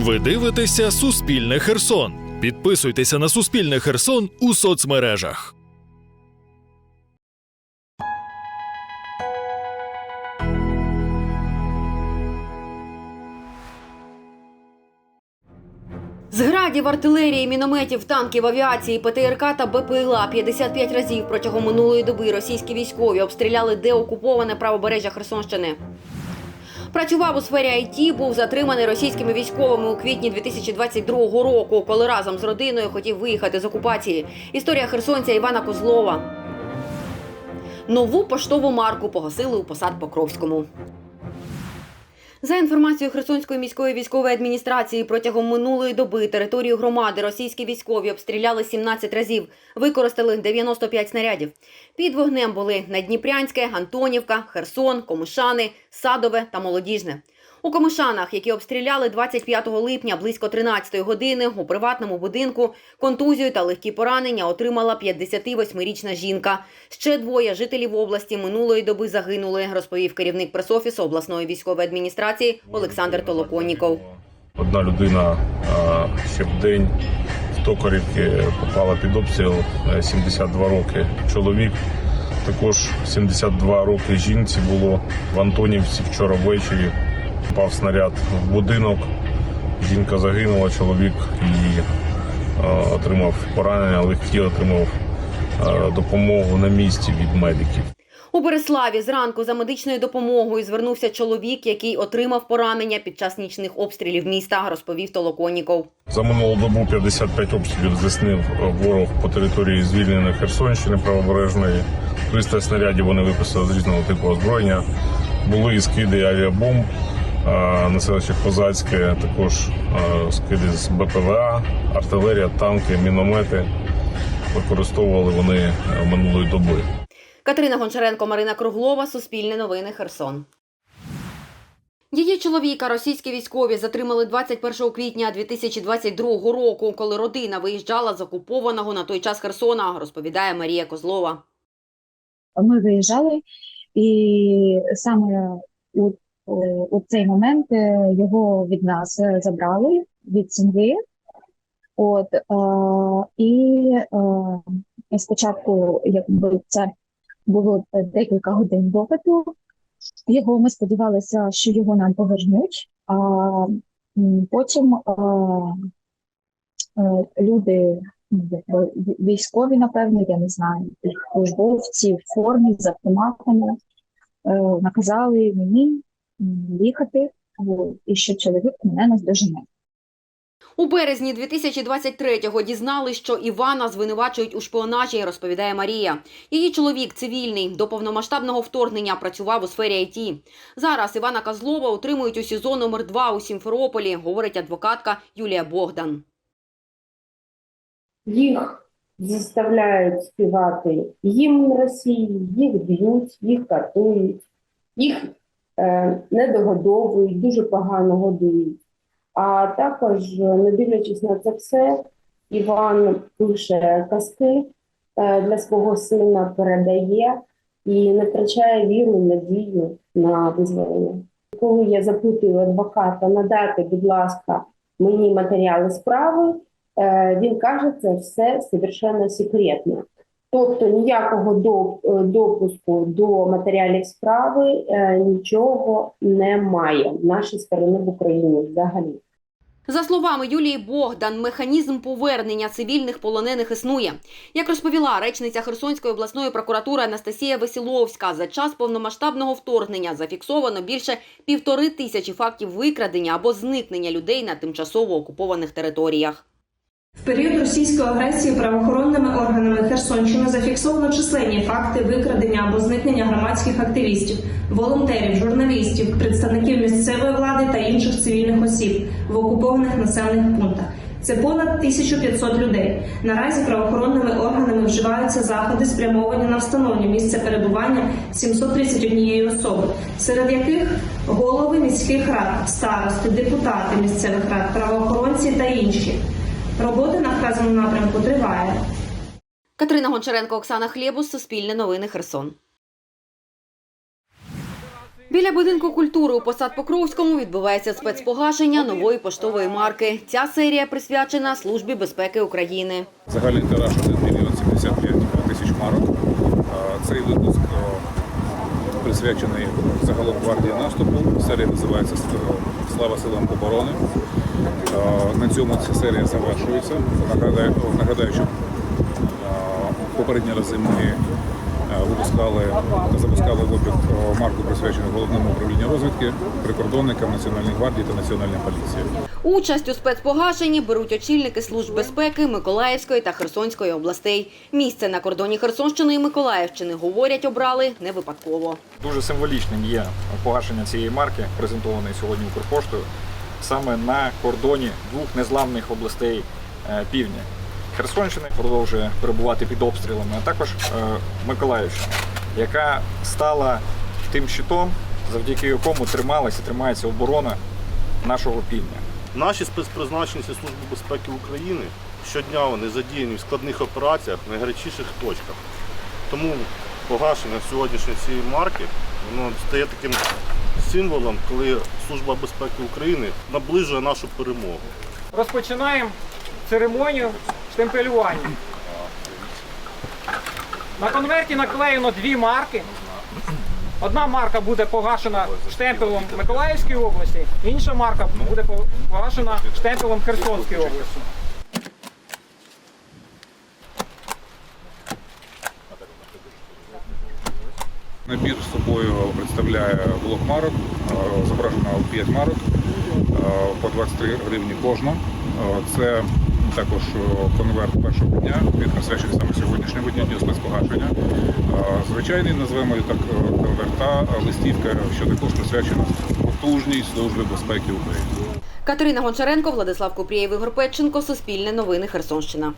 Ви дивитеся Суспільне Херсон. Підписуйтеся на Суспільне Херсон у соцмережах. З градів, артилерії, мінометів, танків, авіації, ПТРК та БПЛА 55 разів протягом минулої доби російські військові обстріляли деокуповане правобережжя Херсонщини. Працював у сфері ІТ, був затриманий російськими військовими у квітні 2022 року, коли разом з родиною хотів виїхати з окупації. Історія херсонця Івана Козлова. Нову поштову марку погасили у посад Покровському. За інформацією Херсонської міської військової адміністрації, протягом минулої доби територію громади російські військові обстріляли 17 разів, використали 95 снарядів. Під вогнем були Надніпрянське, Антонівка, Херсон, Комишани, Садове та Молодіжне. У Комишанах, які обстріляли 25 липня близько 13 години у приватному будинку, контузію та легкі поранення отримала 58-річна жінка. Ще двоє жителів області минулої доби загинули, розповів керівник пресофісу обласної військової адміністрації Олександр Толоконніков. Одна людина ще в день в Токарівці попала під обстріл е, 72 роки. Чоловік також 72 роки жінці було в Антонівці вчора ввечері. Впав снаряд в будинок. Жінка загинула, чоловік її е, отримав поранення, легкі отримав е, допомогу на місці від медиків. У Береславі зранку за медичною допомогою звернувся чоловік, який отримав поранення під час нічних обстрілів міста, розповів Толоконніков. За минулу добу 55 обстрілів здійснив е, ворог по території звільненої Херсонщини правобережної. 300 снарядів вони випустили з різного типу озброєння. Були і скиди авіабомб на селище Козацьке, також скиди з БПЛА, артилерія, танки, міномети. Використовували вони е, минулої доби. Катерина Гончаренко, Марина Круглова, Суспільне новини, Херсон. Її чоловіка російські військові затримали 21 квітня 2022 року, коли родина виїжджала з окупованого на той час Херсона, розповідає Марія Козлова. ми виїжджали, і саме у, у цей момент е, його від нас е, забрали від сім'ї. От, е, і спочатку, якби це було декілька годин допиту, його ми сподівалися, що його нам повернуть, а потім люди військові, напевно, я не знаю, службовці в формі з автоматами наказали мені їхати, і що чоловік мене наздожене. У березні 2023-го дізнали, що Івана звинувачують у шпіонажі, розповідає Марія. Її чоловік цивільний до повномасштабного вторгнення працював у сфері ІТ. Зараз Івана Козлова утримують у СІЗО номер 2 у Сімферополі, говорить адвокатка Юлія Богдан. їх заставляють співати гімн Росії, їх б'ють, їх катують, їх не догодовують, дуже погано годують. А також, не дивлячись на це все, Іван пише казки е, для свого сина, передає і не втрачає віру, надію на визволення. Коли я запитую адвоката надати, будь ласка, мені матеріали справи, Е, він каже, це все совершенно секретно. Тобто ніякого е, допуску до матеріалів справи е, нічого немає в нашій сторони в Україні взагалі. За словами Юлії Богдан, механізм повернення цивільних полонених існує. Як розповіла речниця Херсонської обласної прокуратури Анастасія Весіловська, за час повномасштабного вторгнення зафіксовано більше півтори тисячі фактів викрадення або зникнення людей на тимчасово окупованих територіях. В період російської агресії правоохоронними органами Херсонщини зафіксовано численні факти викрадення або зникнення громадських активістів, волонтерів, журналістів, представників місцевої влади та інших цивільних осіб в окупованих населених пунктах. Це понад 1500 людей. Наразі правоохоронними органами вживаються заходи, спрямовані на встановлення місця перебування 731 особи, серед яких голови міських рад, старости, депутати місцевих рад, правоохоронці та інші. Робота на вказаному напрямку триває. Катерина Гончаренко, Оксана Хлєбус, Суспільне новини, Херсон. Біля будинку культури у посад Покровському відбувається спецпогашення нової поштової марки. Ця серія присвячена Службі безпеки України. Загальний тираж 1 мільйон 75 тисяч марок. Цей випуск присвячений загалом гвардії наступу. Серія називається Слава силам оборони. На цьому ця серія завершується. Нагадаю, нагадаю що попередні рази ми випускали та запускали в марку присвячену головному управлінню розвідки, прикордонникам Національної гвардії та Національної поліції. Участь у спецпогашенні беруть очільники служб безпеки Миколаївської та Херсонської областей. Місце на кордоні Херсонщини і Миколаївщини, говорять, обрали не випадково. Дуже символічним є погашення цієї марки, презентованої сьогодні Укрпоштою, саме на кордоні двох незламних областей е, півдня. Херсонщини продовжує перебувати під обстрілами, а також е, Миколаївщина, яка стала тим щитом, завдяки якому трималася і тримається оборона нашого півдня. Наші спецпризначенці Служби безпеки України щодня вони задіяні в складних операціях в найгарячіших точках. Тому погашення сьогоднішньої цієї марки воно стає таким символом, коли Служба безпеки України наближує нашу перемогу. Розпочинаємо церемонію штемпелювання. На конверті наклеєно дві марки. Одна марка буде погашена штемпелем Миколаївської області, інша марка буде погашена штемпелем Херсонської області. Набір з собою представляє блок марок, е, зображено 5 марок е, по 23 гривні кожна. Е, Це також е, конверт першого дня, він присвячений саме сьогоднішньому дню спецпогашення. Е, Звичайний назвемо так конверта, листівка, що також присвячена потужній службі безпеки України. Катерина Гончаренко, Владислав Купрієв, Ігор Петченко, Суспільне новини Херсонщина.